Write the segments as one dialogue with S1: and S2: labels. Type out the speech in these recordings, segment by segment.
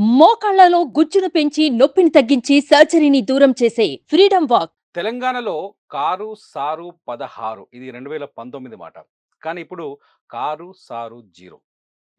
S1: మోకాళ్ళలో గుజ్జును పెంచి నొప్పిని తగ్గించి సర్జరీని దూరం చేసే ఫ్రీడమ్ వాక్.
S2: తెలంగాణలో కారు సారు పదహారు. ఇది రెండు వేల పంతొమ్మిది మాట. కానీ ఇప్పుడు కారు సారు జీరో.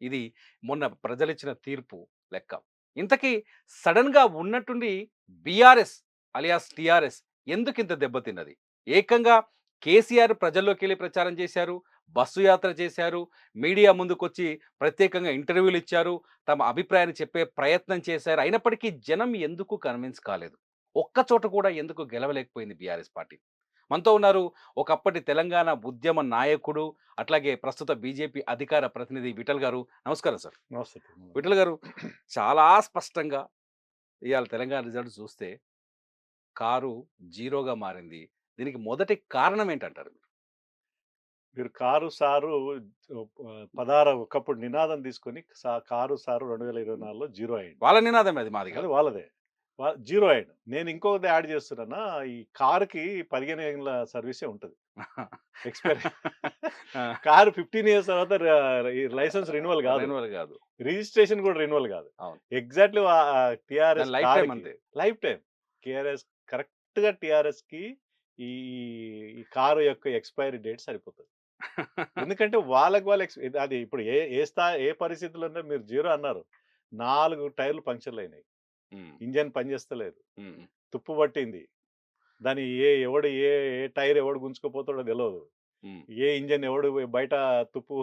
S2: ఇది మొన్న ప్రజలిచ్చిన తీర్పు లెక్క. ఇంతకీ సడన్గా ఉన్నట్టుండి బీఆర్ఎస్ అలియాస్ టిఆర్ఎస్ ఎందుకు ఇంత దెబ్బతిన్నది? ఏకంగా కేసీఆర్ ప్రజల్లోకి వెళ్ళి ప్రచారం చేశారు బస్సు యాత్ర చేశారు. మీడియా ముందుకొచ్చి ప్రత్యేకంగా ఇంటర్వ్యూలు ఇచ్చారు. తమ అభిప్రాయాన్ని చెప్పే ప్రయత్నం చేశారు. అయినప్పటికీ జనం ఎందుకు కన్విన్స్ కాలేదు? ఒక్క చోట కూడా ఎందుకు గెలవలేకపోయింది బీఆర్ఎస్ పార్టీ? మనతో ఉన్నారు ఒకప్పటి తెలంగాణ ఉద్యమ నాయకుడు అట్లాగే ప్రస్తుత బీజేపీ అధికార ప్రతినిధి విఠల్ గారు. నమస్కారం సార్.
S3: నమస్తే
S2: విఠల్ గారు చాలా స్పష్టంగా ఇవాళ తెలంగాణ రిజల్ట్ చూస్తే కారు జీరోగా మారింది. దీనికి మొదటి కారణం ఏంటంటారు
S3: మీరు కారు సారు పదహారు ఒకప్పుడు నినాదం తీసుకొని కారు సారు రెండు వేల ఇరవై నాలుగులో జీరో అయ్యింది
S2: వాళ్ళ నినాదం అది మాది కాదు.
S3: వాళ్ళదే. జీరో అయ్యింది నేను ఇంకొకటి యాడ్ చేస్తున్నానా ఈ కారుకి పదిహేను ఏళ్ళ సర్వీసే ఉంటుంది. ఎక్స్పైరీ కారు ఫిఫ్టీన్ ఇయర్స్ తర్వాత లైసెన్స్ రెన్యువల్ కాదు.
S2: రెన్యువల్ కాదు.
S3: రిజిస్ట్రేషన్ కూడా రెన్యువల్ కాదు. ఎగ్జాక్ట్లీ టిఆర్ఎస్
S2: లైఫ్ టైం అంతే.
S3: లైఫ్ టైం కేఆర్ఎస్ కరెక్ట్గా టిఆర్ఎస్కి ఈ కారు యొక్క ఎక్స్పైరీ డేట్ సరిపోతుంది. ఎందుకంటే వాళ్ళకి వాళ్ళ ఎక్స్ అది ఇప్పుడు ఏ ఏ స్థా ఏ పరిస్థితుల్లో ఉందో మీరు జీరో అన్నారు. నాలుగు టైర్లు పంక్చర్లు అయినాయి ఇంజన్ పనిచేస్తలేదు తుప్పు పట్టింది. దాని ఏ ఎవడు ఏ ఏ టైర్ ఎవడు గుంజుకుపోతాడో తెలియదు. ఏ ఇంజన్ ఎవడు బయట తుప్పు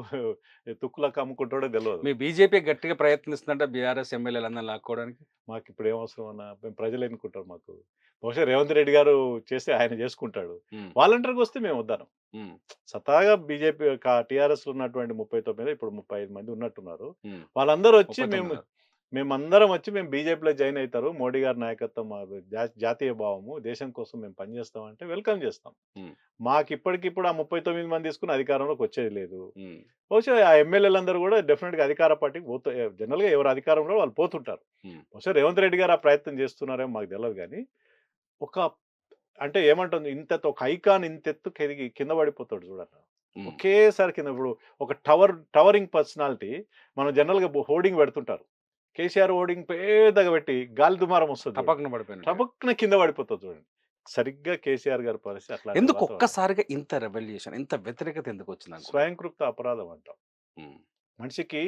S3: తుక్కులకు అమ్ముకుంటాడో తెలియదు
S2: మీ బీజేపీ గట్టిగా ప్రయత్నిస్తుందంటే బీఆర్ఎస్ ఎమ్మెల్యేలు అందరూ లాక్కోవడానికి?
S3: మాకు ఇప్పుడు ఏం అవసరం అన్న మేము ప్రజలు ఎన్నుకుంటారు మాకు. బహుశా రేవంత్ రెడ్డి గారు చేస్తే ఆయన చేసుకుంటాడు. వాలంటీర్కి వస్తే మేము వద్దాను.
S2: ఉమ్,
S3: సతాగా బీజేపీ టిఆర్ఎస్లో ఉన్నటువంటి ముప్పై తొమ్మిది ఇప్పుడు ముప్పై ఐదు మంది ఉన్నట్టున్నారు. వాళ్ళందరూ వచ్చి మేము. మేమందరం వచ్చి మేము బీజేపీలో జాయిన్ అవుతారు. మోడీ గారి నాయకత్వం జాతీయ భావము. దేశం కోసం మేము పనిచేస్తాం అంటే వెల్కమ్ చేస్తాం. మాకు ఇప్పటికిప్పుడు ఆ ముప్పై తొమ్మిది మంది తీసుకుని అధికారంలోకి వచ్చేది లేదు. బహుశా ఆ ఎమ్మెల్యేలందరూ కూడా డెఫినెట్గా అధికార పార్టీకి పోతూ జనరల్గా ఎవరు అధికారంలో వాళ్ళు పోతుంటారు. బహుశా రేవంత్ రెడ్డి గారు ఆ ప్రయత్నం చేస్తున్నారేమో మాకు తెలియదు కానీ ఒక అంటే ఏమంటుంది ఇంత ఒక ఐకాన్ ఇంత ఎత్తు కింద- కింద పడిపోతాడు చూడన్న
S2: ఉమ్.
S3: ఒకేసారి కింద ఇప్పుడు ఒక టవర్ టవరింగ్ పర్సనాలిటీ మనం జనరల్గా హోర్డింగ్ పెడుతుంటారు కేసీఆర్ హోర్డింగ్ పెద్దగా పెట్టి గాలి దుమారం వస్తుంది చూడండి.
S2: టపక్న పడిపోయిన
S3: టపక్కున కింద పడిపోతుంది చూడండి సరిగ్గా కేసీఆర్ గారి పరిస్థితి అట్లా
S2: ఎందుకు ఒక్కసారిగా ఇంత రెవల్యూషన్ ఇంత వ్యతిరేకత ఎందుకు వచ్చింది?
S3: స్వయంకృప్త అపరాధం అంటాం మనిషికి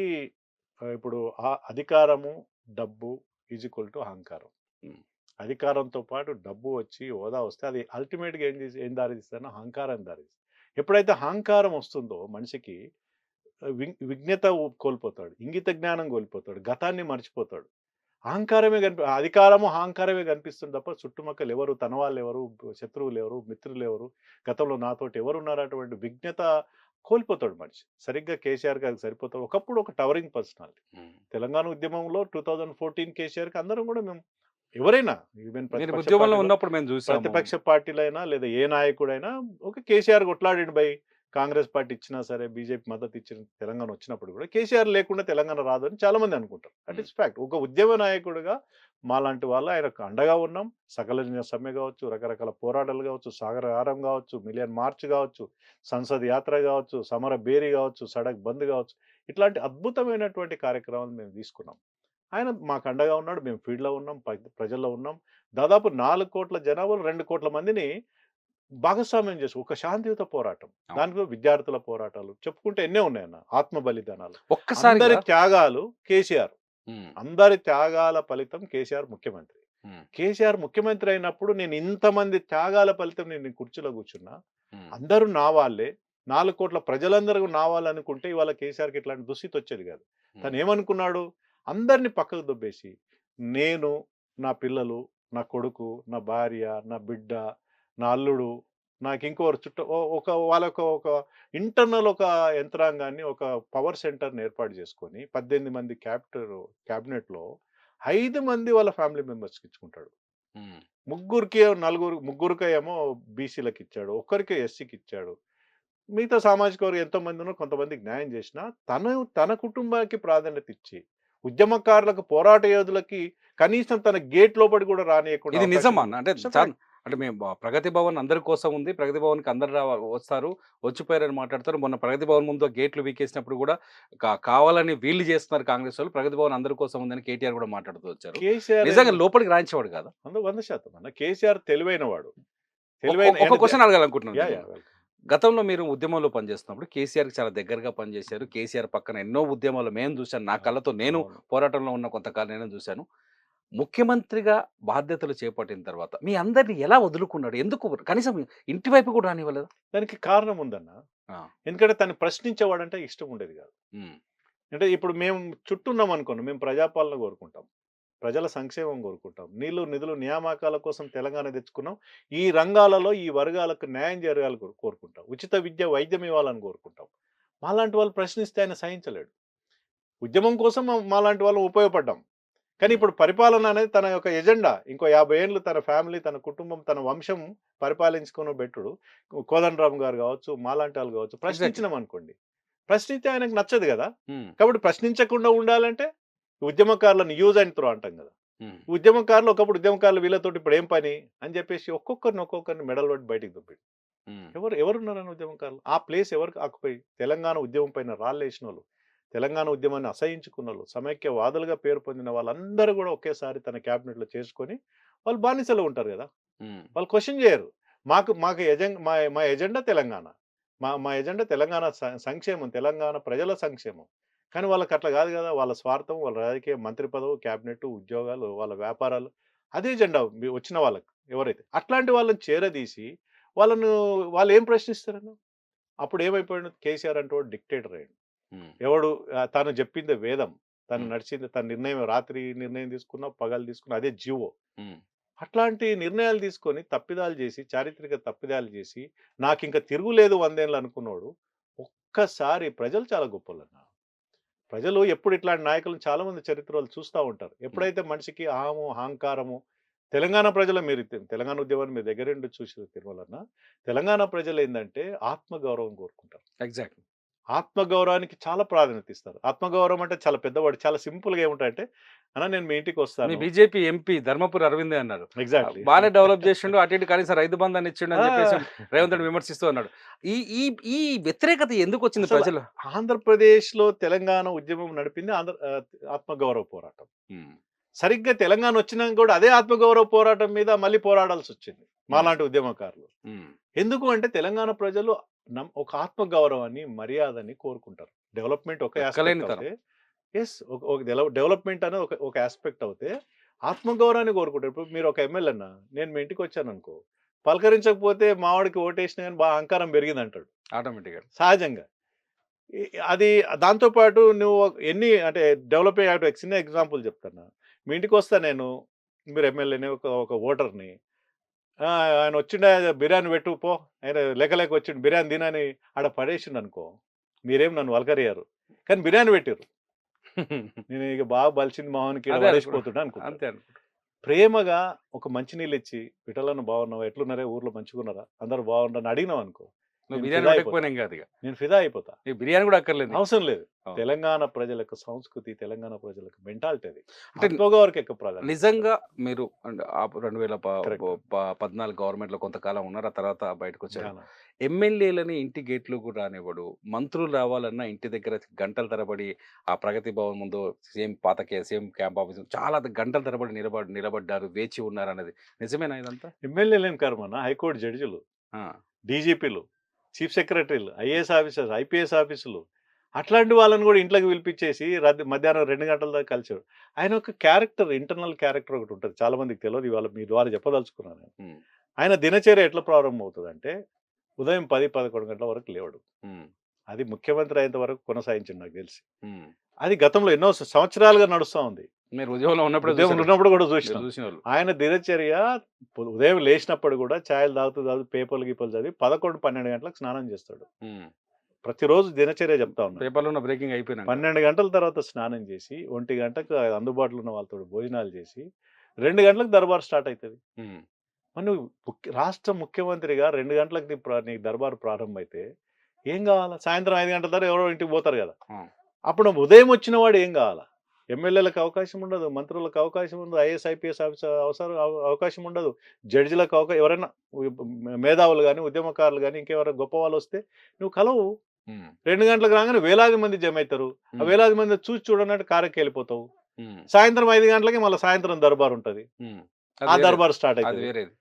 S3: ఇప్పుడు ఆ అధికారము డబ్బు ఈజ్ ఈక్వల్ టు అహంకారం. అధికారంతో పాటు డబ్బు వచ్చి హోదా వస్తే అది అల్టిమేట్గా ఏం చేసి ఏం దారితీస్తుందో అహంకారం దారితీస్తుంది. ఎప్పుడైతే అహంకారం వస్తుందో మనిషికి ఆ, వి- విజ్ఞత ఉ- కోల్పోతాడు. ఇంగిత జ్ఞానం కోల్పోతాడు. గతాన్ని మర్చిపోతాడు. అహంకారమే కనిపి అధికారము అహంకారమే కనిపిస్తుంది తప్ప చుట్టుమక్కలు ఎవరు తన వాళ్ళు ఎవరు శత్రువులు ఎవరు మిత్రులు ఎవరు గతంలో నాతోటి ఎవరు ఉన్నారు అటువంటి విజ్ఞత కోల్పోతాడు మనిషి. సరిగ్గా కేసీఆర్ గారికి సరిపోతాడు. ఒకప్పుడు ఒక టవరింగ్ పర్సనాలిటీ. తెలంగాణ ఉద్యమంలో టూ థౌజండ్ ఫోర్టీన్ కేసీఆర్కి అందరం కూడా మేము ఎవరైనా ఈవెన్ పార్టీలో-
S2: ఉన్నప్పుడు మేము చూసాము.
S3: ప్రతిపక్ష పార్టీలైనా లేదా ఏ నాయకుడైనా ఒక కేసీఆర్ కొట్లాడిండు బై కాంగ్రెస్ పార్టీ ఇచ్చినా సరే బీజేపీ మద్దతు ఇచ్చిన తెలంగాణ వచ్చినప్పుడు కూడా కేసీఆర్ లేకుండా తెలంగాణ రాదు అని చాలా మంది అనుకుంటారు దట్ ఇస్ ఫ్యాక్ట్ ఒక ఉద్యమ నాయకుడిగా మాలాంటి వాళ్ళు ఆయనకు అండగా ఉన్నాం. సకల సమ్మె కావచ్చు రకరకాల పోరాటాలు కావచ్చు సాగరహారం కావచ్చు మిలియన్ మార్చ్ కావచ్చు సంసద్ యాత్ర కావచ్చు సమర బేరీ కావచ్చు సడక్ బంద్ కావచ్చు. ఇట్లాంటి అద్భుతమైనటువంటి కార్యక్రమాలు మేము తీసుకున్నాం. ఆయన మాకు అండగా ఉన్నాడు. మేము ఫీల్డ్లో ఉన్నాం. ప్ర- ప్రజల్లో ఉన్నాం. దాదాపు నాలుగు కోట్ల జనాభాలో రెండు కోట్ల మందిని భాగస్వామ్యం చేసి ఒక శాంతియుత పోరాటం. దాంట్లో విద్యార్థుల పోరాటాలు చెప్పుకుంటే ఎన్నో ఉన్నాయన్న ఆత్మ బలిదానాలు
S2: ఒక్కసారి
S3: అందరి త్యాగాలు కేసీఆర్. అందరి త్యాగాల ఫలితం కేసీఆర్ ముఖ్యమంత్రి. కేసీఆర్ ముఖ్యమంత్రి అయినప్పుడు నేను ఇంతమంది త్యాగాల ఫలితం నేను కుర్చీలో కూర్చున్నా. అందరూ నా వాళ్ళే. నాలుగు కోట్ల ప్రజలందరూ నా వాళ్ళనుకుంటే ఇవాళ కేసీఆర్కి ఇట్లాంటి దుస్థితి వచ్చేది కాదు. తను ఏమనుకున్నాడు అందరిని పక్కకు దొబ్బేసి నేను నా పిల్లలు నా కొడుకు నా భార్య నా బిడ్డ నా అల్లుడు నాకు ఇంకోరు చుట్టూ ఒక వాళ్ళొక ఒక ఇంటర్నల్ ఒక యంత్రాంగాన్ని ఒక పవర్ సెంటర్ని ఏర్పాటు చేసుకొని పద్దెనిమిది మంది క్యాపిటల్ క్యాబినెట్లో ఐదు మంది వాళ్ళ ఫ్యామిలీ మెంబర్స్కి ఇచ్చుకుంటాడు. ముగ్గురికి నలుగురు ముగ్గురికి ఏమో బీసీలకు ఇచ్చాడు ఒక్కరికి ఎస్సీకి ఇచ్చాడు. మిగతా సామాజిక వర్గం ఎంతో మంది ఉన్నారు కొంతమందికి న్యాయం చేసిన తన తన కుటుంబానికి ప్రాధాన్యత ఇచ్చి ఉద్యమకారులకు పోరాట యోధులకి కనీసం తన గేట్ లోపలి కూడా రానియకుండా
S2: ఇది నిజమా? అంటే. అంటే మేము ప్రగతి భవన్ అందరి కోసం ఉంది. ప్రగతి భవన్కి అందరు వస్తారు వచ్చిపోయారని మాట్లాడతారు. మొన్న ప్రగతి భవన్ ముందు గేట్లు వీకేసినప్పుడు కూడా కావాలని వీళ్ళు చేస్తున్నారు కాంగ్రెస్ వాళ్ళు. ప్రగతి భవన్ అందరి కోసం ఉందని కేటీఆర్ కూడా మాట్లాడుతూ వచ్చారు. నిజంగా లోపలికి రాయించేవాడు కదా.
S3: వంద వంద శాతం. అన్న కేసీఆర్ తెలివైన వాడు.
S2: ఒక- ఒక క్వశ్చన్ అడగాలనుకుంటున్నాను గతంలో మీరు ఉద్యమంలో పనిచేస్తున్నప్పుడు కేసీఆర్కి చాలా దగ్గరగా పనిచేశారు. కేసీఆర్ పక్కన ఎన్నో ఉద్యమాలు మేము చూశాను నా కళ్ళతో నేను. పోరాటంలో ఉన్న కొంతకాలం నేను చూశాను. ముఖ్యమంత్రిగా బాధ్యతలు చేపట్టిన తర్వాత మీ అందరిని ఎలా వదులుకున్నాడు? ఎందుకు కనీసం ఇంటి వైపు కూడా రానివ్వలేదు?
S3: దానికి కారణం ఉందన్న. ఎందుకంటే తను ప్రశ్నించేవాడంటే ఇష్టం ఉండేది కాదు. అంటే ఇప్పుడు మేము చుట్టూన్నాం అనుకోండి మేము ప్రజాపాలన కోరుకుంటాం. ప్రజల సంక్షేమం కోరుకుంటాం. నీళ్ళు నిధులు నియామకాల కోసం తెలంగాణ తెచ్చుకున్నాం. ఈ రంగాలలో ఈ వర్గాలకు న్యాయం జరగాలని కోరు- కోరుకుంటాం. ఉచిత విద్య వైద్యం ఇవ్వాలని కోరుకుంటాం. మాలాంటి వాళ్ళు ప్రశ్నిస్తే ఆయన సహించలేడు. ఉద్యమం కోసం మాలాంటి వాళ్ళు ఉపయోగపడ్డాం. కానీ ఇప్పుడు పరిపాలన అనేది తన యొక్క ఎజెండా. ఇంకో యాభై ఏళ్ళు తన ఫ్యామిలీ తన కుటుంబం తన వంశం పరిపాలించుకున్న బెట్టుడు కోదండరామ్ గారు కావచ్చు మాలాంటి వాళ్ళు కావచ్చు ప్రశ్నించినాం అనుకోండి ప్రశ్నిస్తే ఆయనకు నచ్చదు కదా. కాబట్టి ప్రశ్నించకుండా ఉండాలంటే ఉద్యమకారులను యూజ్ అండ్ త్రో అంటాం కదా. ఉద్యమకారులు ఒకప్పుడు ఉద్యమకారులు వీళ్ళతోటి ఇప్పుడు ఏం పని? అని చెప్పేసి ఒక్కొక్కరిని ఒక్కొక్కరిని మెడల్ పట్టి బయటికి దుబ్బిండు ఎవరు ఎవరున్నారని ఉద్యమకారులు ఆ ప్లేస్ ఎవరికి ఆకుపోయి తెలంగాణ ఉద్యమం పైన రాళ్ళేసిన వాళ్ళు తెలంగాణ ఉద్యమాన్ని అసహించుకున్న వాళ్ళు సమైక్యవాదులుగా పేరు పొందిన వాళ్ళందరూ కూడా ఒకేసారి తన క్యాబినెట్లో చేసుకొని వాళ్ళు బానిసలు ఉంటారు కదా. వాళ్ళు క్వశ్చన్ చేయరు. మాకు మాకు ఎజెండా మా మా ఎజెండా తెలంగాణ. మా మా ఎజెండా తెలంగాణ సంక్షేమం తెలంగాణ ప్రజల సంక్షేమం. కానీ వాళ్ళకి అట్లా కాదు కదా! వాళ్ళ స్వార్థం వాళ్ళ రాజకీయ మంత్రి పదవి క్యాబినెట్ ఉద్యోగాలు వాళ్ళ వ్యాపారాలు అదే ఎజెండా మీ- వచ్చిన వాళ్ళకి ఎవరైతే. అట్లాంటి వాళ్ళని చేరదీసి వాళ్ళను వాళ్ళు ఏం ప్రశ్నిస్తారన్న? అప్పుడు ఏమైపోయాడు? కేసీఆర్ అంటే వాడు డిక్టేటర్ అయ్యాడు.
S2: ఉమ్,
S3: ఎవడు? ఆ, తాను చెప్పింది వేదం. తను. నడిచింది తన నిర్ణయం రాత్రి నిర్ణయం తీసుకున్నా పగలు తీసుకున్నా అదే జీవో.
S2: ఉమ్,
S3: అట్లాంటి నిర్ణయాలు తీసుకొని తప్పిదాలు చేసి చారిత్రక తప్పిదాలు చేసి నాకు ఇంకా తిరుగులేదు వందేళ్ళు అనుకున్నాడు ఒక్కసారి ప్రజలు చాలా గొప్పలన్న ప్రజలు ఎప్పుడు ఇట్లాంటి నాయకులను చాలా మంది చరిత్రలు చూస్తూ ఉంటారు. ఎప్పుడైతే మనిషికి అహము అహంకారము తెలంగాణ ప్రజలు మీరు తెలంగాణ ఉద్యమాన్ని మీ దగ్గర నుండి చూసి తిరుమలన్న తెలంగాణ ప్రజలు ఏంటంటే ఆత్మగౌరవం కోరుకుంటారు.
S2: ఎగ్జాక్ట్
S3: ఆత్మగౌరవానికి చాలా ప్రాధాన్యత ఇస్తారు ఆత్మగౌరవం అంటే చాలా పెద్దవాడు. చాలా సింపుల్గా ఏముంటాయంటే అన్న నేను మీ ఇంటికి వస్తాను.
S2: బీజేపీ ఎంపీ ధర్మపురి అరవిందే అన్నారు
S3: ఎగ్జాక్ట్లీ.
S2: బాగానే డెవలప్ చేసిండు. అటు ఇటు కనీసం రైతు బంధాన్ని ఇచ్చిండు అని చెప్పేసి రేవంత్ రెడ్డి విమర్శిస్తూ అన్నాడు. ఈ ఈ ఈ వ్యతిరేకత ఎందుకు వచ్చింది ప్రజలు
S3: ఆంధ్రప్రదేశ్లో తెలంగాణ ఉద్యమం నడిపింది ఆంధ్ర ఆత్మగౌరవ పోరాటం. సరిగ్గా తెలంగాణ వచ్చినాక కూడా అదే ఆత్మగౌరవ పోరాటం మీద మళ్ళీ పోరాడాల్సి వచ్చింది మాలాంటి ఉద్యమకారులు. ఎందుకు అంటే తెలంగాణ ప్రజలు నమ్- ఒక ఆత్మగౌరవాన్ని మర్యాదని కోరుకుంటారు. డెవలప్మెంట్ ఒక
S2: ఎక్కలేని
S3: ఆస్పెక్ట్
S2: తరం.
S3: అవుతే ఎస్ ఒక డెవలప్మెంట్ అనేది ఒక ఒక ఆస్పెక్ట్ అవుతే ఆత్మగౌరవాన్ని కోరుకుంటారు. ఇప్పుడు మీరు ఒక ఎమ్మెల్యే అన్న నేను మీ ఇంటికి వచ్చాను అనుకో పలకరించకపోతే మావాడికి ఓటేసిన కానీ బాగా అహంకారం పెరిగింది అంటాడు
S2: ఆటోమేటిక్గా.
S3: సహజంగా. ఈ- అది దాంతోపాటు నువ్వు ఒక- ఎన్ని అంటే డెవలప్ అయ్యే చిన్న ఎగ్జాంపుల్ చెప్తాను? మీ ఇంటికి వస్తా నేను మీరు ఎమ్మెల్యేని ఒక ఒక ఓటర్ని ఆయన వచ్చిండ బిర్యానీ పెట్టు పో. ఆయన లేక లేక వచ్చిండు. బిర్యానీ తినని ఆడ పడేసిండు అనుకో మీరేం నన్ను వలకరియారు కానీ బిర్యానీ పెట్టారు నేను ఇక బాగా బలిసింది మావానికి
S2: అదే
S3: పడేసిపోతున్నా అనుకుంటా.
S2: అంతే అనుకుంటా.
S3: ప్రేమగా ఒక మంచినీళ్ళు ఇచ్చి విటలను బాగున్నావా? ఎట్లున్నారే? ఊర్లో మంచిగున్నారా? అందరూ బాగున్నారని అడిగినావు అనుకో
S2: నువ్వు బిర్యానీ పెట్టకపోయినా ఏం కాదు ఇక.
S3: నేను ఫిదా అయిపోతా.
S2: నీకు బిర్యానీ కూడా అక్కర్లేదు
S3: అవసరం లేదు. తెలంగాణ ప్రజలకు సంస్కృతి తెలంగాణ ప్రజలకు మెంటాలిటీ అది.
S2: అంటే
S3: ఎక్కువ ప్రాధాన్యత
S2: నిజంగా మీరు రెండు వేల పద్నాలుగు గవర్నమెంట్లో కొంతకాలం ఉన్నారు. ఆ తర్వాత బయటకు వచ్చారు. ఎమ్మెల్యేలని ఇంటి గేట్లు కూడా రానివ్వడు. మంత్రులు రావాలన్నా ఇంటి దగ్గర గంటల తరబడి ఆ ప్రగతి భవన్ ముందు సేమ్ పాత సేమ్ క్యాంప్ ఆఫీస్ చాలా గంటల తరబడి నిలబడి నిలబడ్డారు వేచి ఉన్నారు అనేది నిజమేనా ఇదంతా?
S3: ఎమ్మెల్యేలేం కర్మన హైకోర్టు జడ్జిలు డీజీపీలు. చీఫ్ సెక్రటరీలు ఐఏఎస్ ఆఫీసర్స్ ఐపీఎస్ ఆఫీసులు. అట్లాంటి వాళ్ళని కూడా ఇంట్లోకి పిలిపించేసి రద్దు మధ్యాహ్నం రెండు గంటల దాకా కలిసాడు ఆయన ఒక క్యారెక్టర్ ఇంటర్నల్ క్యారెక్టర్ ఒకటి ఉంటుంది. చాలా మందికి తెలియదు ఇవాళ మీ ద్వారా చెప్పదలుచుకున్నాను ఆయన దినచర్య ఎట్లా ప్రారంభం అవుతుంది అంటే ఉదయం పది పదకొండు గంటల వరకు లేవడు. అది ముఖ్యమంత్రి అయ్యేంత వరకు కొనసాగించండి నాకు తెలిసి. అది గతంలో ఎన్నో సంవత్సరాలుగా నడుస్తూ ఉంది.
S2: మీరు ఉద్యోగంలో ఉన్నప్పుడు
S3: ఉదయం ఉన్నప్పుడు కూడా చూసిన.
S2: చూసిన
S3: ఆయన దినచర్య ఉదయం లేచినప్పుడు కూడా ఛాయలు తాగుతూ తాగుతూ పేపర్లు గీపర్లు చదివి పదకొండు పన్నెండు గంటలకు స్నానం చేస్తాడు. ప్రతిరోజు దినచర్య చెప్తా ఉన్నాడు.
S2: పేపర్లో ఉన్న బ్రేకింగ్ అయిపోయినా
S3: పన్నెండు గంటల తర్వాత స్నానం చేసి ఒంటి గంటకు అందుబాటులో ఉన్న వాళ్ళతో భోజనాలు చేసి రెండు గంటలకు దర్బార్ స్టార్ట్ అవుతుంది ముఖ్య- రాష్ట్ర ముఖ్యమంత్రిగా రెండు గంటలకు నీ దర్బార్ ప్రారంభమైతే ఏం కావాలా? సాయంత్రం ఐదు గంటల తర్వాత ఎవరో ఇంటికి పోతారు కదా. అప్పుడు ఉదయం వచ్చిన వాడు ఏం కావాలా? ఎమ్మెల్యేలకు అవకాశం ఉండదు మంత్రులకు అవకాశం ఉండదు ఐఏఎస్ ఐపీఎస్ ఆఫీసర్ అవసరం అవ- అవకాశం ఉండదు. జడ్జిలకు అవకాశం ఎవరైనా మేధావులు కానీ ఉద్యమకారులు కానీ ఇంకెవరైనా గొప్ప వాళ్ళు వస్తే నువ్వు కలవు. రెండు గంటలకు రాగానే వేలాది మంది జమ అవుతారు ఆ వేలాది మంది చూసి చూడనట్టు కారెక్కి వెళ్ళిపోతావు. సాయంత్రం ఐదు గంటలకి మళ్ళీ సాయంత్రం దర్బార్ ఉంటుంది. ఆ దర్బార్ స్టార్ట్ అవుతుంది
S2: వేరేది.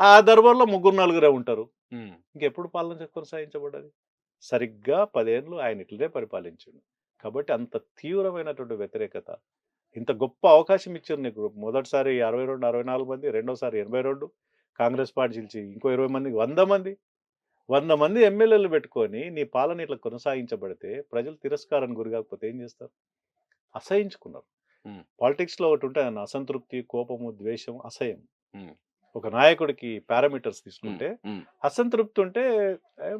S3: ఆ దర్బార్లో ముగ్గురు నలుగురే ఉంటారు. ఇంకెప్పుడు పాలన కొనసాగించబడ్డది సరిగ్గా పదేళ్ళు ఆయన ఇట్లనే పరిపాలించాడు. కాబట్టి అంత తీవ్రమైనటువంటి వ్యతిరేకత. ఇంత గొప్ప అవకాశం ఇచ్చారు నీకు. మొదటిసారి అరవై రెండు అరవై నాలుగు మంది రెండోసారి ఎనభై రెండు. కాంగ్రెస్ పార్టీ గెలిచి ఇంకో ఇరవై మంది వంద మంది. వంద మంది ఎమ్మెల్యేలు పెట్టుకొని నీ పాలన ఇట్లా కొనసాగించబడితే ప్రజలు తిరస్కారానికి గురి కాకపోతే ఏం చేస్తారు? అసహించుకున్నారు.
S2: Hmm.
S3: పాలిటిక్స్లో ఒకటి ఉంటాయి అన్న అసంతృప్తి కోపము ద్వేషం అసహ్యం. ఒక నాయకుడికి పారామీటర్స్ తీసుకుంటే అసంతృప్తి ఉంటే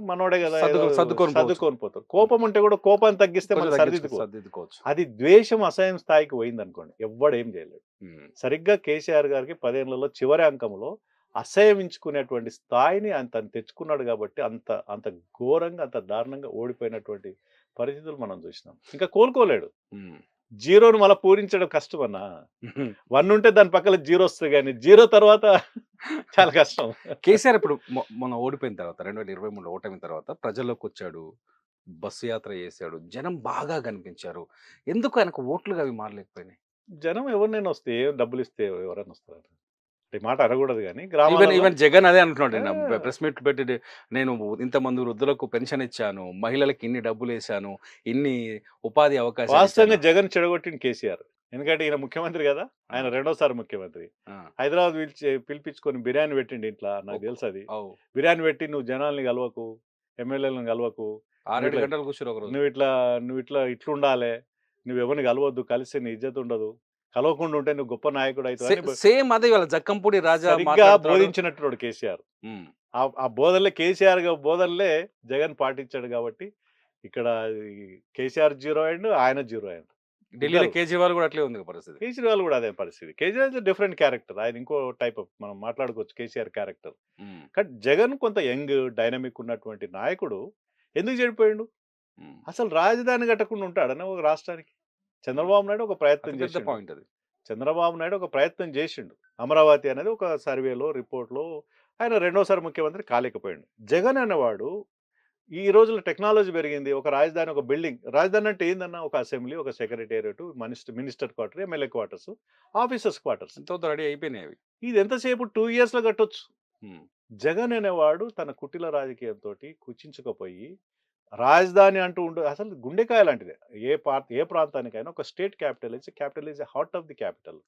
S3: మనోడే కదా
S2: సర్దుకొని
S3: పోతారు కోపం ఉంటే కూడా కోపాన్ని తగ్గిస్తే మనం
S2: సర్దిద్దుకోవచ్చు.
S3: అది ద్వేషం అసహ్యం స్థాయికి పోయింది అనుకోండి ఎవ్వడు చేయలేడు.
S2: ఉమ్,
S3: సరిగ్గా కేసీఆర్ గారికి పదేళ్ళలో చివరి అంకంలో అసహ్యమించుకునేటువంటి స్థాయిని ఆయన తను తెచ్చుకున్నాడు కాబట్టి అంత అంత ఘోరంగా అంత దారుణంగా ఓడిపోయినటువంటి పరిస్థితులు మనం చూసినాం. ఇంకా కోలుకోలేడు. జీరోను మళ్ళీ పూరించడం కష్టం అన్న. వన్ ఉంటే దాని పక్కన జీరో వస్తుంది కానీ జీరో తర్వాత చాలా కష్టం.
S2: కేసీఆర్ ఇప్పుడు మొన్న ఓడిపోయిన తర్వాత రెండు వేల ఇరవై మూడు ఓటమిన తర్వాత ప్రజల్లోకి వచ్చాడు బస్సు యాత్ర చేశాడు జనం బాగా కనిపించారు. ఎందుకు ఆయనకు ఓట్లుగా అవి మారలేకపోయినాయి?
S3: జనం ఎవరినైనా వస్తే డబ్బులు ఇస్తే ఎవరైనా వస్తారు? ఈ మాట అనకూడదు కానీ గ్రామాలలో
S2: ఈవెన్ జగన్ అదే అంటున్నాడు. ప్రెస్ మీట్ పెట్టి నేను ఇంతమంది వృద్ధులకు పెన్షన్ ఇచ్చాను మహిళలకు ఇన్ని డబ్బులు వేశాను ఇన్ని ఉపాధి అవకాశాలు
S3: వాస్తవంగా. జగన్ చెడగొట్టిన కేసీఆర్ ఎందుకంటే ఈయన ముఖ్యమంత్రి కదా ఆయన రెండోసారి ముఖ్యమంత్రి హైదరాబాద్ పిలిచి పిలిపించుకొని బిర్యానీ పెట్టిండి ఇంట్లో నాకు. తెలుసు అది. బిర్యానీ పెట్టి నువ్వు జనాల్ని కలవకు ఎమ్మెల్యేలను కలవకు
S2: ఆరేడు గంటలు కూర్చోరు
S3: నువ్వు ఇట్లా నువ్వు ఇట్లా ఇట్లుండాలి నువ్వు ఎవరిని కలవద్దు కలిసి నీ ఇజ్జత్ ఉండదు కలవకుండా ఉంటే నువ్వు గొప్ప నాయకుడు అవుతావు
S2: సేమ్ అదే వాళ్ళ జక్కంపూడి రాజా.
S3: బోధించినట్టున్నాడు కేసీఆర్. ఆ- ఆ బోధనలే కేసీఆర్ బోధనలే జగన్ పాటించాడు కాబట్టి ఇక్కడ కేసీఆర్ జీరో అయిండు ఆయన జీరో అయిండు
S2: ఢిల్లీలో. కేజ్రీవాల్ కూడా అట్లే ఉంది పరిస్థితి.
S3: కేజ్రీవాల్ కూడా అదే పరిస్థితి. Kejriwal different character. ఆయన ఇంకో టైప్ ఆఫ్ మనం మాట్లాడుకోవచ్చు కేసీఆర్ క్యారెక్టర్. కానీ జగన్ కొంత యంగ్ డైనమిక్ ఉన్నటువంటి నాయకుడు ఎందుకు చెడిపోయిండు. అసలు రాజధాని కట్టకుండా ఉంటాడని ఒక రాష్ట్రానికి? చంద్రబాబు నాయుడు ఒక ప్రయత్నం చేసిండు.
S2: పాయింట్ అది
S3: చంద్రబాబు నాయుడు ఒక ప్రయత్నం చేసిండు. అమరావతి అనేది ఒక సర్వేలో రిపోర్ట్లో ఆయన రెండోసారి ముఖ్యమంత్రి కాలేకపోయాడు. జగన్ అనేవాడు ఈ రోజుల్లో టెక్నాలజీ పెరిగింది. ఒక రాజధాని ఒక బిల్డింగ్. రాజధాని అంటే ఏందన్నా ఒక అసెంబ్లీ ఒక secretariat minister minister quarter MLA quarters officers quarters.
S2: ఎంతో రెడీ అయిపోయినాయి అవి.
S3: ఇది ఎంతసేపు? టూ ఇయర్స్లో కట్టొచ్చు. జగన్ అనేవాడు తన కుటిల రాజకీయంతో కుచించుకుపోయి రాజధాని అంటూ ఉండు అసలు గుండెకాయ లాంటిదే. ఏ పార్ట్ ఏ ప్రాంతానికైనా ఒక state capital is capital is heart of the capital.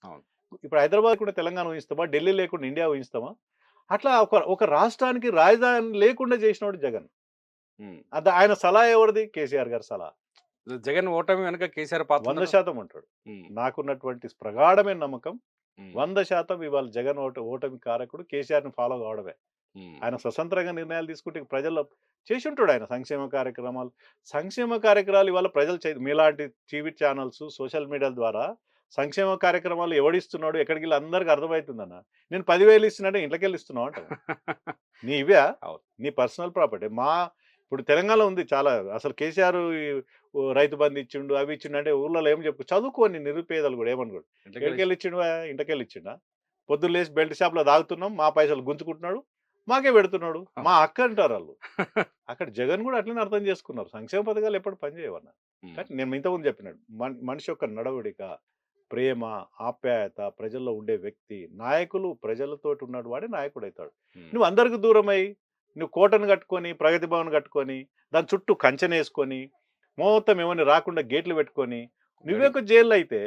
S3: ఇప్పుడు హైదరాబాద్ కూడా తెలంగాణ ఊహిస్తామా? ఢిల్లీ లేకుండా ఇండియా ఊహిస్తామా? అట్లా ఒక ఒక రాష్ట్రానికి రాజధాని లేకుండా చేసినోడు జగన్. అది ఆయన సలహా ఎవరిది? కేసీఆర్ గారి సలహా.
S2: జగన్ ఓటమి వెనక కేసీఆర్ పాత్ర
S3: వంద? శాతం అంటాడు.
S2: ఉమ్,
S3: నాకున్నటువంటి ప్రగాఢమైన నమ్మకం వంద శాతం ఇవాళ జగన్ ఓట ఓటమి కారకుడు కేసీఆర్ని ఫాలో కావడమే. ఆయన స్వతంత్రంగా నిర్ణయాలు తీసుకుంటే ప్రజల్లో చేసి ఉంటాడు ఆయన సంక్షేమ కార్యక్రమాలు. సంక్షేమ కార్యక్రమాలు ఇవాళ ప్రజలు చే మీలాంటి టీవీ ఛానల్స్ సోషల్ మీడియా ద్వారా సంక్షేమ కార్యక్రమాలు ఎవడిస్తున్నాడు ఎక్కడికి వెళ్ళి అందరికి అర్థమవుతుందన్న. నేను పదివేలు ఇస్తున్నాడే ఇంట్లోకి వెళ్ళి ఇస్తున్నావు అంట నీ ఇవే. నీ పర్సనల్ ప్రాపర్టీ. మా ఇప్పుడు తెలంగాణలో ఉంది చాలా అసలు కేసీఆర్ రైతు బంధు ఇచ్చిండు అవి ఇచ్చిండు అంటే ఊళ్ళో ఏం చెప్పు చదువుకోని నిరుపేదలు కూడా ఏమనుకోడు
S2: ఇంటికి
S3: వెళ్ళి ఇచ్చిండు ఇంటికి వెళ్ళి ఇచ్చిండా? పొద్దున్న లేచి బెల్ట్ షాప్లో తాగుతున్నాం మా పైసలు గుంజుకుంటున్నాడు మాకే పెడుతున్నాడు. మా అక్క అంటారు వాళ్ళు. అక్కడ జగన్ కూడా అట్లనే అర్థం చేసుకున్నారు. సంక్షేమ పథకాలు ఎప్పుడు పనిచేయవన్న
S2: ఉమ్,
S3: కానీ నేను ఇంతకుముందు చెప్పినాడు. మన్- మనిషి యొక్క నడవడిక ప్రేమ ఆప్యాయత ప్రజల్లో ఉండే వ్యక్తి నాయకులు ప్రజలతోటి ఉన్నాడు. వాడే నాయకుడు అవుతాడు నువ్వు అందరికి దూరమై నువ్వు కోటను కట్టుకొని ప్రగతి భవన్ కట్టుకొని దాని చుట్టూ కంచెన వేసుకొని మొత్తం ఏమని రాకుండా గేట్లు పెట్టుకొని నువ్వే ఒక జైల్లో అయితే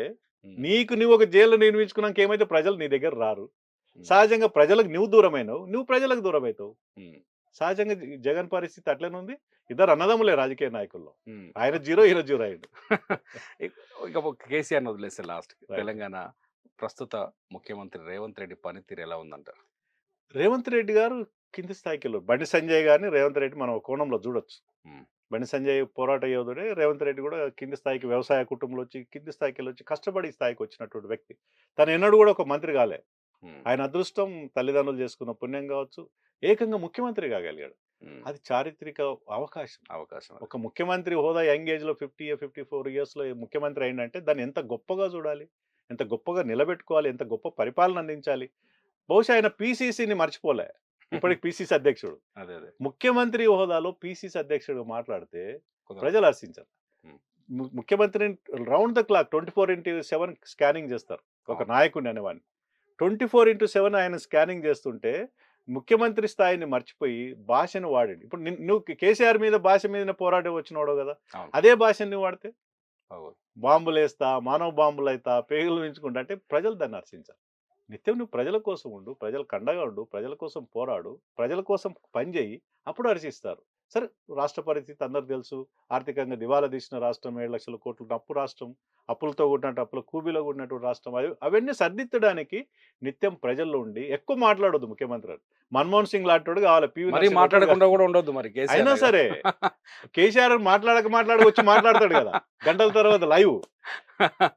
S3: నీకు నువ్వు ఒక జైలు నిర్మించుకున్నాక ఏమైతే ప్రజలు నీ దగ్గర రారు? సహజంగా ప్రజలకు నువ్వు దూరమైనవు నువ్వు ప్రజలకు దూరం అవుతావు సహజంగా జగన్ పరిస్థితి అట్లనే ఉంది. ఇద్దరు అన్నదమ్ములే రాజకీయ నాయకుల్లో. ఆయన జీరో ఈయన జీరో అయ్యిండు.
S2: ఇక కేసీఆర్ వదిలేస్తే లాస్ట్. తెలంగాణ ప్రస్తుత ముఖ్యమంత్రి రేవంత్ రెడ్డి పనితీరు ఎలా ఉందంటారు?
S3: రేవంత్ రెడ్డి గారు కింది స్థాయికి బండి సంజయ్ గారిని రేవంత్ రెడ్డి మనం కోణంలో చూడొచ్చు. బండి సంజయ్ పోరాట యోధుడే రేవంత్ రెడ్డి కూడా కింది స్థాయికి వ్యవసాయ కుటుంబంలో వచ్చి కింది స్థాయికి వచ్చి కష్టపడి స్థాయికి వచ్చినటువంటి వ్యక్తి. తను ఎన్నడూ కూడా ఒక మంత్రి కాలే. ఆయన అదృష్టం తల్లిదండ్రులు చేసుకున్న పుణ్యం కావచ్చు ఏకంగా ముఖ్యమంత్రి కాగలిగాడు. అది చారిత్రక అవకాశం.
S2: అవకాశం.
S3: ఒక ముఖ్యమంత్రి హోదా యంగ్ ఏజ్లో ఫిఫ్టీ ఫిఫ్టీ ఫోర్ ఇయర్స్లో ముఖ్యమంత్రి అయిందంటే దాన్ని ఎంత గొప్పగా చూడాలి? ఎంత గొప్పగా నిలబెట్టుకోవాలి? ఎంత గొప్ప పరిపాలన అందించాలి? బహుశా ఆయన పీసీసీని మర్చిపోలే. ఇప్పటికి పీసీసీ అధ్యక్షుడు.
S2: అదే అదే.
S3: ముఖ్యమంత్రి హోదాలో పీసీసీ అధ్యక్షుడు మాట్లాడితే. ప్రజలు హర్షించారు ముఖ్యమంత్రిని round the clock twenty four into seven scanning చేస్తారు. ఒక. నాయకుడిని అనేవాడిని. ట్వంటీ ఫోర్ ఇంటూ సెవెన్ ఆయన స్కానింగ్ చేస్తుంటే ముఖ్యమంత్రి స్థాయిని మర్చిపోయి భాషను వాడండి ఇప్పుడు నువ్వు కేసీఆర్ మీద భాష మీద పోరాటం వచ్చినోడు కదా. అదే భాషని వాడితే. బాంబులు వేస్తా మానవ బాంబులు అవుతా పేగులు పెంచుకుంటా అంటే ప్రజలు దాన్ని హర్షించారు నిత్యం నువ్వు ప్రజల కోసం ఉండు ప్రజల కండగా ఉండు ప్రజల కోసం పోరాడు ప్రజల కోసం పనిచేయి అప్పుడు హర్షిస్తారు సరే రాష్ట్ర పరిస్థితి అందరు తెలుసు. ఆర్థికంగా దివాలా తీసిన రాష్ట్రం ఏడు లక్షల కోట్ల అప్పు రాష్ట్రం. అప్పులతో కూడినట్టు అప్పుల కూబీలో కూడినటువంటి రాష్ట్రం. అవి అవన్నీ సర్దిద్దడానికి నిత్యం ప్రజల్లో ఉండి ఎక్కువ మాట్లాడొద్దు ముఖ్యమంత్రి. మన్మోహన్ సింగ్ లాంటి కావాలి పివి
S2: మాట్లాడకుండా కూడా ఉండొద్దు మరి
S3: అయినా. సరే కేసీఆర్ మాట్లాడక మాట్లాడక వచ్చి మాట్లాడతాడు కదా. గంటల తర్వాత లైవ్.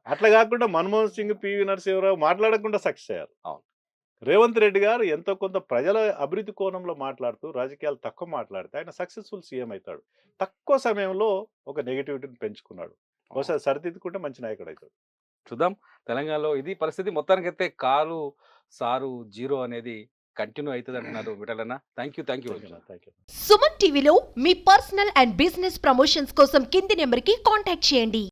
S3: అట్లా కాకుండా మన్మోహన్ సింగ్ పివి నరసింహరావు మాట్లాడకుండా సక్సెస్ అయ్యారు.
S2: అవును.
S3: రేవంత్ రెడ్డి గారు ఎంతో కొంత ప్రజల అభివృద్ధి కోణంలో మాట్లాడుతూ రాజకీయాలు తక్కువ మాట్లాడితే ఆయన సక్సెస్ఫుల్ సీఎం అవుతాడు తక్కువ సమయంలో ఒక నెగిటివిటీని పెంచుకున్నాడు. బహుశా సరిదిద్దుకుంటే మంచి నాయకుడు అవుతాడు
S2: చూద్దాం. తెలంగాణలో ఇది పరిస్థితి మొత్తానికైతే కారు సారు జీరో అనేది కంటిన్యూ అవుతుంది అంటున్నారు విటలన్న thank you thank you
S3: thank you
S4: Suman టీవీలో మీ పర్సనల్ అండ్ బిజినెస్ ప్రమోషన్స్ కోసం కింది నెంబర్కి కాంటాక్ట్ చేయండి.